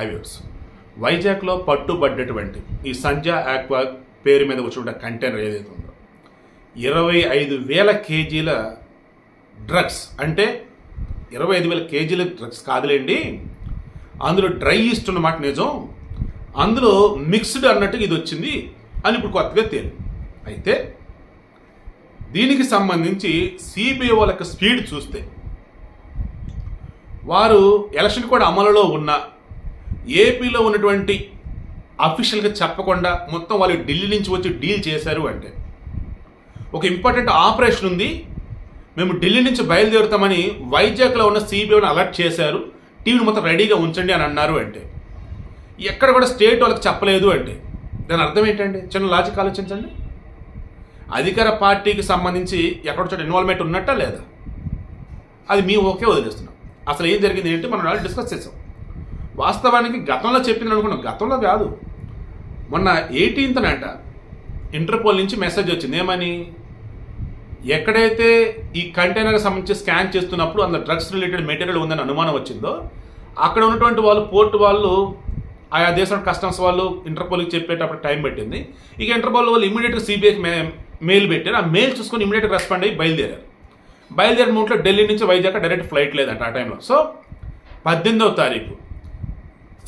Highways. వైజాగ్లో పట్టుబడ్డటువంటి ఈ సంజా aqua పేరు మీద వచ్చిన కంటైనర్ ఏదైతే ఉందో ఇరవై ఐదు వేల కేజీల డ్రగ్స్ అంటే ఇరవై ఐదు వేల కేజీల డ్రగ్స్ కాదులేండి అందులో డ్రై ఈస్ట్ ఉన్నమాట నిజం అందులో మిక్స్డ్ అన్నట్టు ఇది వచ్చింది అని ఇప్పుడు కొత్తగా తేలి అయితే దీనికి సంబంధించి సిబిఐ వాళ్ళకి స్పీడ్ చూస్తే వారు ఎలక్షన్ కూడా అమలులో ఉన్న ఏపీలో ఉన్నటువంటి అఫీషియల్గా చెప్పకుండా మొత్తం వాళ్ళు ఢిల్లీ నుంచి వచ్చి డీల్ చేశారు అంటే ఒక ఇంపార్టెంట్ ఆపరేషన్ ఉంది. మేము ఢిల్లీ నుంచి బయలుదేరుతామని వైజాగ్లో ఉన్న సిబిఐని అలర్ట్ చేశారు. టీవీని మొత్తం రెడీగా ఉంచండి అని అన్నారు అంటే. ఎక్కడ కూడా స్టేట్ వాళ్ళకి చెప్పలేదు అంటే. దాని అర్థం ఏంటండి? చిన్న లాజిక్ ఆలోచించండి. అధికార పార్టీకి సంబంధించి ఎక్కడ చోట ఇన్వాల్వ్మెంట్ ఉన్నట్టా లేదా? అది మీ ఓకే వదిలేస్తున్నాం. అసలు ఏం జరిగింది ఏంటి? మనం డిస్కస్ చేసాం. వాస్తవానికి గతంలో చెప్పింది అనుకున్నాం. గతంలో కాదు. మొన్న ఎయిటీన్త్ అంట ఇంటర్పోల్ నుంచి మెసేజ్ వచ్చింది. ఏమని? ఎక్కడైతే ఈ కంటైనర్కి సంబంధించి స్కాన్ చేస్తున్నప్పుడు అందులో డ్రగ్స్ రిలేటెడ్ మెటీరియల్ ఉందని అనుమానం వచ్చిందో అక్కడ ఉన్నటువంటి వాళ్ళు పోర్ట్ వాళ్ళు ఆయా దేశం కస్టమ్స్ వాళ్ళు ఇంటర్పోల్కి చెప్పేటప్పుడు టైం పెట్టింది. ఇక ఇంటర్పోల్ వాళ్ళు ఇమీడియట్గా సిబిఐకి మే మెయిల్ పెట్టారు. ఆ మెయిల్ చూసుకొని ఇమీడియట్గా రెస్పాండ్ అయ్యి బయలుదేరారు. బయలుదేరిన మూట్లో ఢిల్లీ నుంచి వైజాగ్ డైరెక్ట్ ఫ్లైట్ లేదంట ఆ టైంలో సో పద్దెనిమిదవ తారీఖు.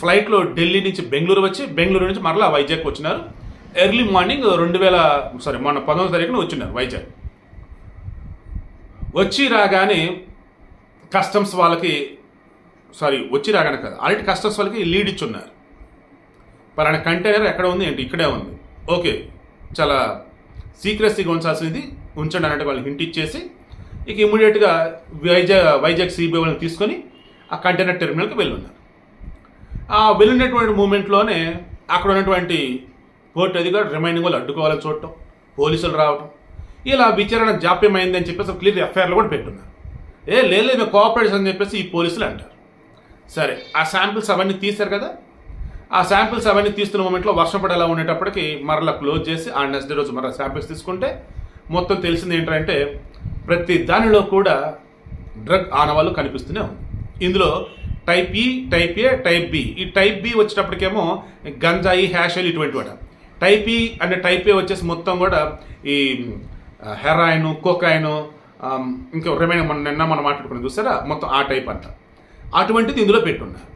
ఫ్లైట్లో ఢిల్లీ నుంచి బెంగళూరు వచ్చి బెంగళూరు నుంచి మరలా వైజాగ్ వచ్చినారు. ఎర్లీ మార్నింగ్ రెండు వేల సారీ మొన్న పంతొమ్మిది తారీఖున వచ్చినారు వైజాగ్. వచ్చి రాగానే కస్టమ్స్ వాళ్ళకి సారీ వచ్చి రాగానే కాదు ఆల్రెడీ కస్టమ్స్ వాళ్ళకి లీడ్ ఇచ్చున్నారు. పలానా కంటైనర్ ఎక్కడ ఉంది ఏంటి? ఇక్కడే ఉంది. ఓకే చాలా సీక్రెసీగా ఉంచాల్సింది ఉంచండి అన్నట్టు వాళ్ళు హింట్ ఇచ్చేసి ఇక ఇమీడియట్గా వైజాగ్ వైజాగ్ సిబిఐ వాళ్ళని తీసుకొని ఆ కంటైనర్ టెర్మినల్కి వెళ్ళున్నారు. ఆ వెళ్ళినటువంటి మూమెంట్లోనే అక్కడ ఉన్నటువంటి పోర్ట్ అధికారులు రిమైనింగ్ వాళ్ళు అడ్డుకోవాలని చూడటం పోలీసులు రావటం. ఇలా విచారణ జాప్యమైంది అని చెప్పేసి క్లియర్ ఎఫ్ఐఆర్లు కూడా పెట్టున్నారు. ఏ లేదు మేము కోఆపరేషన్ అని చెప్పేసి ఈ పోలీసులు అంటారు. సరే ఆ శాంపిల్స్ అవన్నీ తీశారు కదా? ఆ శాంపిల్స్ అవన్నీ తీస్తున్న మూమెంట్లో వర్షం పడేలా ఉండేటప్పటికి మరలా క్లోజ్ చేసి ఆ నెక్స్ట్ డే రోజు మరలా శాంపిల్స్ తీసుకుంటే మొత్తం తెలిసింది ఏంటంటే ప్రతి దానిలో కూడా డ్రగ్ ఆనవాళ్ళు కనిపిస్తూనే ఉంది. ఇందులో టైప్ e, ఈ టైప్ ఏ టైప్ బి ఈ టైప్ బి వచ్చేటప్పటికేమో గంజాయి హ్యాషల్ ఇటువంటి వాట టైప్ ఈ అండ్ టైప్ ఏ వచ్చేసి మొత్తం కూడా ఈ హెరాయిన్ కోకాయిన్ ఇంకా రిమైన్ మన నిన్న మనం మాట్లాడుకుని చూసారా? మొత్తం ఆ టైప్ అంట. అటువంటిది ఇందులో పెట్టున్నారు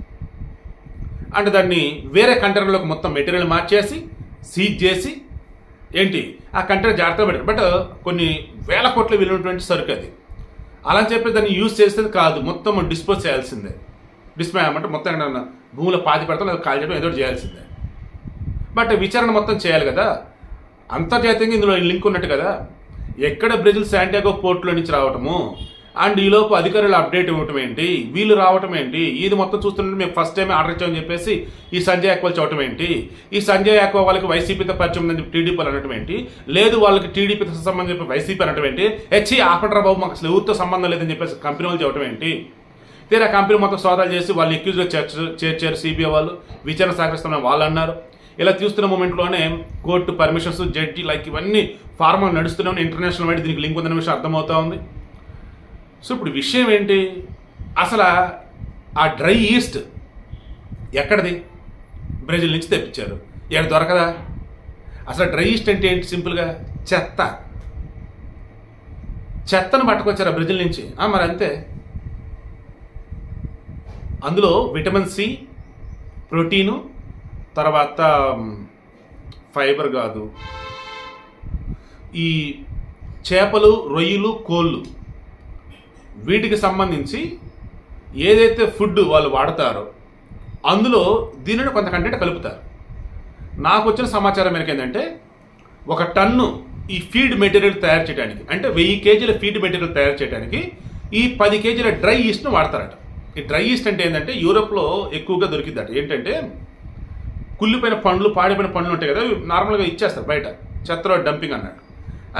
అంటే దాన్ని వేరే కంటైనర్లోకి మొత్తం మెటీరియల్ మార్చేసి సీజ్ చేసి ఏంటి? ఆ కంటైనర్ జాగ్రత్తగా పెట్టారు బట్ కొన్ని వేల కోట్ల విలువటువంటి సరుకు అది. అలా అని చెప్పి దాన్ని యూజ్ చేసేది కాదు. మొత్తం డిస్పోజ్ చేయాల్సిందే. డిస్ప్లే అంటే మొత్తం ఏమన్నా భూములు పాతి పెడతాం లేదా కాల్ చేయడం ఏదో చేయాల్సిందే. బట్ విచారణ మొత్తం చేయాలి కదా. అంతర్జాతీయంగా ఇందులో లింక్ ఉన్నట్టు కదా. ఎక్కడ బ్రెజిల్ శాంటియాగో పోర్టులో నుంచి రావటము? అండ్ ఈలోపు అధికారులు అప్డేట్ ఇవ్వటం ఏంటి? వీళ్ళు రావటం ఏంటి? ఇది మొత్తం చూస్తుంటే మేము ఫస్ట్ టైం ఆర్డర్ ఇచ్చామని చెప్పేసి ఈ సంజయ్ యాక్వల్ చూడటం ఏంటి? ఈ సంజయ్ యాక్వా వాళ్ళకి వైసీపీతో పరిచయం ఉందని చెప్పి టీడీపీ అనటం ఏంటి? లేదు వాళ్ళకి టీడీపీతో సంబంధం చెప్పి వైసీపీ అనటం ఏంటి? హెచ్చి ఆపండ్రా బాబు మాకు అసలు ఎవరితో సంబంధం లేదని చెప్పేసి కంపెనీ వాళ్ళు చెప్పడం ఏంటి? తీరా కంపెనీ మొత్తం సోదాలు చేసి వాళ్ళు ఎక్యూజ్లో చేర్చారు చేర్చారు సిబిఐ వాళ్ళు. విచారణ సహకరిస్తామని వాళ్ళు అన్నారు. ఇలా చూస్తున్న మూమెంట్లోనే కోర్టు పర్మిషన్స్ జడ్జి లైక్ ఇవన్నీ ఫార్మల్ నడుస్తున్నాయని ఇంటర్నేషనల్ వైడ్ దీనికి లింక్ ఉందనే విషయం అర్థమవుతా ఉంది. సో ఇప్పుడు విషయం ఏంటి? అసలు ఆ డ్రై ఈస్ట్ ఎక్కడిది? బ్రెజిల్ నుంచి తెప్పించారు. ఇక్కడ దొరకదా? అసలు డ్రై ఈస్ట్ అంటే ఏంటి సింపుల్గా చెత్త. చెత్తను పట్టుకొచ్చారు బ్రెజిల్ నుంచి. మరి అంతే. అందులో విటమిన్ సి ప్రోటీను తర్వాత ఫైబర్ కాదు. ఈ చేపలు రొయ్యలు కోళ్ళు వీటికి సంబంధించి ఏదైతే ఫుడ్ వాళ్ళు వాడతారో అందులో దీనిని కొంత కంటెంట్ కలుపుతారు. నాకు వచ్చిన సమాచారం మేరకు ఏంటంటే ఒక టన్ను ఈ ఫీడ్ మెటీరియల్ తయారు చేయడానికి అంటే వెయ్యి కేజీల ఫీడ్ మెటీరియల్ తయారు చేయడానికి ఈ పది కేజీల డ్రై ఈస్ట్ను వాడతారట. ఈ డ్రై ఈస్ట్ అంటే ఏంటంటే యూరోప్లో ఎక్కువగా దొరికిందట. ఏంటంటే కుళ్ళిపోయిన పండ్లు పాడిపోయిన పండ్లు ఉంటాయి కదా నార్మల్గా ఇచ్చేస్తారు బయట. చెత్తలో డంపింగ్ అన్నట్టు.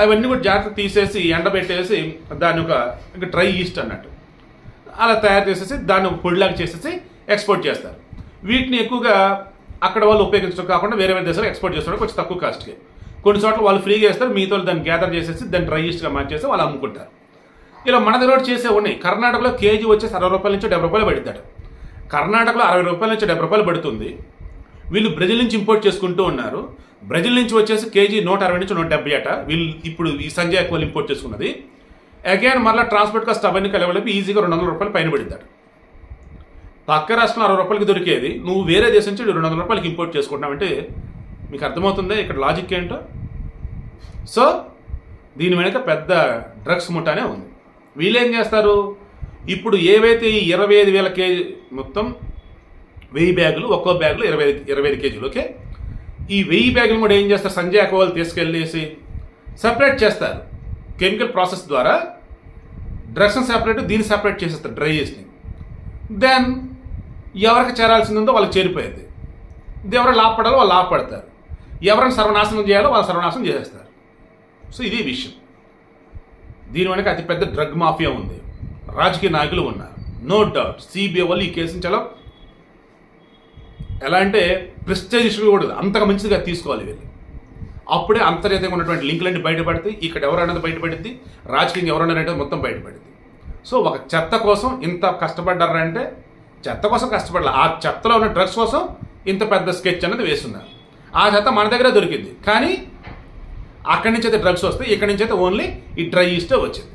అవన్నీ కూడా జాగ్రత్త తీసేసి ఎండబెట్టేసి దాని ఒక ఇంకా డ్రై ఈస్ట్ అన్నట్టు. అలా తయారు చేసేసి దాన్ని పొడిలాగా చేసేసి ఎక్స్పోర్ట్ చేస్తారు. వీటిని ఎక్కువగా అక్కడ వాళ్ళు ఉపయోగించడం కాకుండా వేరే వేరే దేశాలు ఎక్స్పోర్ట్ చేస్తారు కొంచెం తక్కువ కాస్ట్కి. కొన్ని చోట్ల వాళ్ళు ఫ్రీగా ఇస్తారు మిగతా వాళ్ళు దాన్ని గ్యాదర్ చేసేసి దాన్ని డ్రై ఈస్ట్గా మార్చేసి వాళ్ళు అమ్ముకుంటారు. ఇలా మన దగ్గర చేసే ఉన్నాయి కర్ణాటకలో కేజీ వచ్చేసి అరవై రూపాయల నుంచి డెబ్బై రూపాయలు పెడతాడు కర్ణాటకలో అరవై రూపాయల నుంచి డెబ్బై రూపాయలు పడుతుంది. వీళ్ళు బ్రెజిల్ నుంచి ఇంపోర్ట్ చేసుకుంటూ ఉన్నారు. బ్రెజిల్ నుంచి వచ్చేసి కేజీ నూట అరవై నుంచి నూట డెబ్బై అట. వీళ్ళు ఇప్పుడు ఈ సంజయ్ వాళ్ళు ఇంపోర్ట్ చేసుకున్నది. అగైన్ మళ్ళీ ట్రాన్స్పోర్ట్ కాస్ట్ అవన్నీ కలవలేపు ఈజీగా రెండు వందల రూపాయలు పైన పెడతాడు పక్క రాష్ట్రంలో అరవై రూపాయలకి దొరికేది. నువ్వు వేరే దేశం నుంచి రెండు వందల రూపాయలకి ఇంపోర్ట్ చేసుకుంటున్నావంటే మీకు అర్థమవుతుందే? ఇక్కడ లాజిక్ ఏంటో? సో దీని వెనుక పెద్ద డ్రగ్స్ ముఠానే ఉంది. వీళ్ళు ఏం చేస్తారు? ఇప్పుడు ఏవైతే ఈ ఇరవై ఐదు వేల కేజీ మొత్తం వెయ్యి బ్యాగులు ఒక్కో బ్యాగులు ఇరవై ఐదు ఇరవై ఐదు కేజీలు ఓకే? ఈ వెయ్యి బ్యాగులు కూడా ఏం చేస్తారు? సంజయ్ అకోవాల్ తీసుకెళ్ళేసి సపరేట్ చేస్తారు. కెమికల్ ప్రాసెస్ ద్వారా డ్రగ్స్ని సపరేట్ దీన్ని సపరేట్ చేసేస్తారు డ్రై చేసి. దెన్ ఎవరికి చేరాల్సింది ఉందో వాళ్ళకి చేరిపోయేది. ఎవరు లాభపడాలో వాళ్ళు లాభపడతారు. ఎవరిని సర్వనాశనం చేయాలో వాళ్ళు సర్వనాశనం చేసేస్తారు. సో ఇది విషయం. దీని వెనక అతిపెద్ద డ్రగ్ మాఫియా ఉంది. రాజకీయ నాయకులు ఉన్నారు. నో డౌట్ సిబిఐ వాళ్ళు ఈ కేసుని చాలా ఎలా అంటే ప్రెస్టేజ్ ఇష్యూ కూడా అంతగా మంచిదిగా తీసుకోవాలి వీళ్ళు. అప్పుడే అంతర్జాతీయంగా ఉన్నటువంటి లింకులన్నీ బయటపడితే ఇక్కడ ఎవరన్నది బయటపడింది రాజకీయంగా ఎవరన్నారంటే మొత్తం బయటపడింది సో ఒక చెత్త కోసం ఇంత కష్టపడ్డారంటే చెత్త కోసం కష్టపడాలి. ఆ చెత్తలో ఉన్న డ్రగ్స్ కోసం ఇంత పెద్ద స్కెచ్ అనేది వేస్తున్నారు. ఆ చెత్త మన దగ్గరే దొరికింది. కానీ అక్కడి నుంచి అయితే డ్రగ్స్ వస్తాయి ఇక్కడి నుంచి అయితే ఓన్లీ ఈ డ్రై ఈస్టే వచ్చింది.